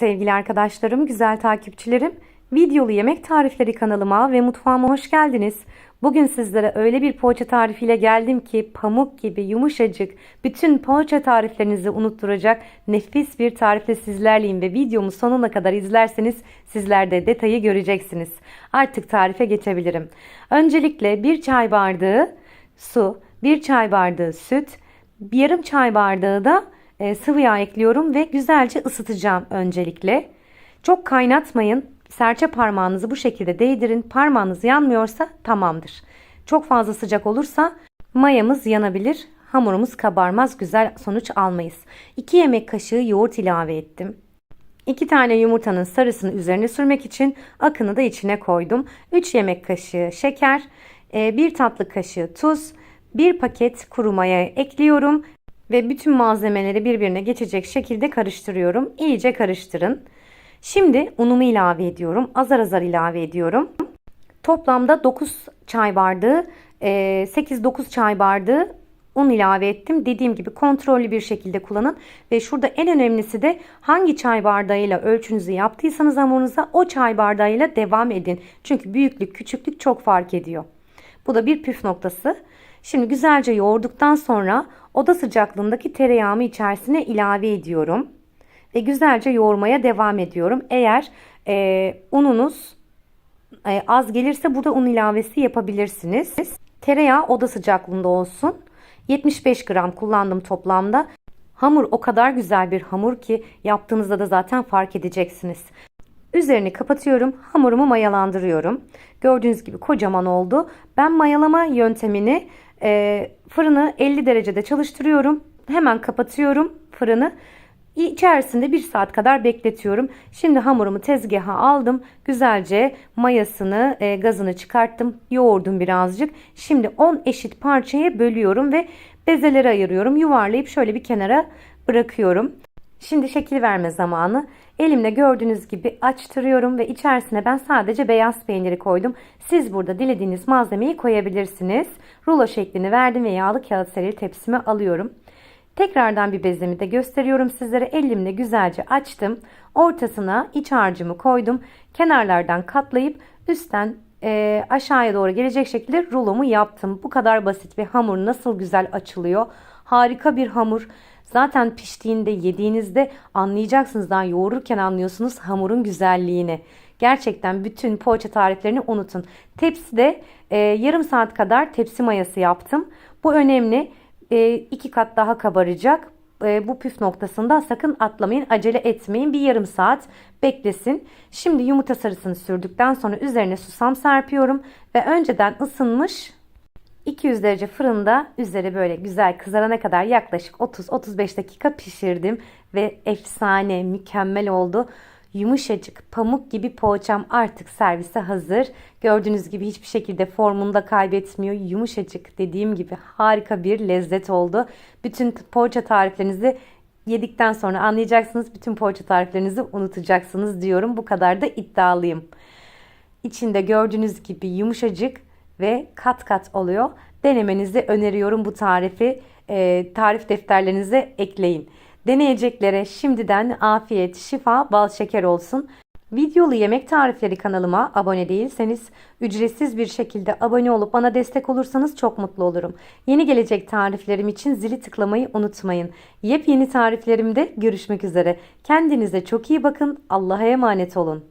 Sevgili arkadaşlarım, güzel takipçilerim, videolu yemek tarifleri kanalıma ve mutfağıma hoş geldiniz. Bugün sizlere öyle bir poğaça tarifiyle geldim ki pamuk gibi yumuşacık, bütün poğaça tariflerinizi unutturacak nefis bir tarifle sizlerleyim ve videomu sonuna kadar izlerseniz sizler de detayı göreceksiniz. Artık tarife geçebilirim. Öncelikle bir çay bardağı su, bir çay bardağı süt, yarım çay bardağı da e, sıvı yağ ekliyorum ve güzelce ısıtacağım öncelikle. Çok kaynatmayın. Serçe parmağınızı bu şekilde değdirin. Parmağınız yanmıyorsa tamamdır. Çok fazla sıcak olursa mayamız yanabilir. Hamurumuz kabarmaz, güzel sonuç almayız. 2 yemek kaşığı yoğurt ilave ettim. 2 tane yumurtanın sarısını üzerine sürmek için akını da içine koydum. 3 yemek kaşığı şeker, 1 tatlı kaşığı tuz, 1 paket kuru maya ekliyorum ve bütün malzemeleri birbirine geçecek şekilde karıştırıyorum. İyice karıştırın. Şimdi unumu ilave ediyorum. Azar azar ilave ediyorum. Toplamda 9 çay bardağı, 8-9 çay bardağı un ilave ettim. Dediğim gibi kontrollü bir şekilde kullanın. Ve şurada en önemlisi de hangi çay bardağıyla ölçünüzü yaptıysanız hamurunuza o çay bardağıyla devam edin. Çünkü büyüklük küçüklük çok fark ediyor. Bu da bir püf noktası. Şimdi güzelce yoğurduktan sonra oda sıcaklığındaki tereyağımı içerisine ilave ediyorum. Ve güzelce yoğurmaya devam ediyorum. Eğer e, ununuz e, az gelirse burada un ilavesi yapabilirsiniz. Tereyağı oda sıcaklığında olsun. 75 gram kullandım toplamda. Hamur o kadar güzel bir hamur ki yaptığınızda da zaten fark edeceksiniz. Üzerini kapatıyorum. Hamurumu mayalandırıyorum. Gördüğünüz gibi kocaman oldu. Ben mayalama yöntemini e, fırını 50 derecede çalıştırıyorum. Hemen kapatıyorum fırını. İçerisinde 1 saat kadar bekletiyorum. Şimdi hamurumu tezgaha aldım. Güzelce mayasını, e, gazını çıkarttım. Yoğurdum birazcık. Şimdi 10 eşit parçaya bölüyorum ve bezeleri ayırıyorum. Yuvarlayıp şöyle bir kenara bırakıyorum. Şimdi şekil verme zamanı. Elimle gördüğünüz gibi açtırıyorum ve içerisine ben sadece beyaz peyniri koydum. Siz burada dilediğiniz malzemeyi koyabilirsiniz. Rulo şeklini verdim ve yağlı kağıt serili tepsime alıyorum. Tekrardan bir bezemi de gösteriyorum sizlere. Elimle güzelce açtım. Ortasına iç harcımı koydum. Kenarlardan katlayıp üstten e, aşağıya doğru gelecek şekilde rulomu yaptım. Bu kadar basit bir hamur nasıl güzel açılıyor. Harika bir hamur. Zaten piştiğinde yediğinizde anlayacaksınız daha yoğururken anlıyorsunuz hamurun güzelliğini. Gerçekten bütün poğaça tariflerini unutun. Tepside e, yarım saat kadar tepsi mayası yaptım. Bu önemli. E, iki kat daha kabaracak. E, bu püf noktasında sakın atlamayın. Acele etmeyin. Bir yarım saat beklesin. Şimdi yumurta sarısını sürdükten sonra üzerine susam serpiyorum. Ve önceden ısınmış 200 derece fırında üzeri böyle güzel kızarana kadar yaklaşık 30-35 dakika pişirdim ve efsane mükemmel oldu. Yumuşacık pamuk gibi poğaçam artık servise hazır. Gördüğünüz gibi hiçbir şekilde formunu da kaybetmiyor. Yumuşacık dediğim gibi harika bir lezzet oldu. Bütün poğaça tariflerinizi yedikten sonra anlayacaksınız. Bütün poğaça tariflerinizi unutacaksınız diyorum. Bu kadar da iddialıyım. İçinde gördüğünüz gibi yumuşacık ve kat kat oluyor. Denemenizi öneriyorum bu tarifi. E, tarif defterlerinize ekleyin. Deneyeceklere şimdiden afiyet, şifa, bal şeker olsun. Videolu yemek tarifleri kanalıma abone değilseniz ücretsiz bir şekilde abone olup bana destek olursanız çok mutlu olurum. Yeni gelecek tariflerim için zili tıklamayı unutmayın. Yepyeni tariflerimde görüşmek üzere. Kendinize çok iyi bakın. Allah'a emanet olun.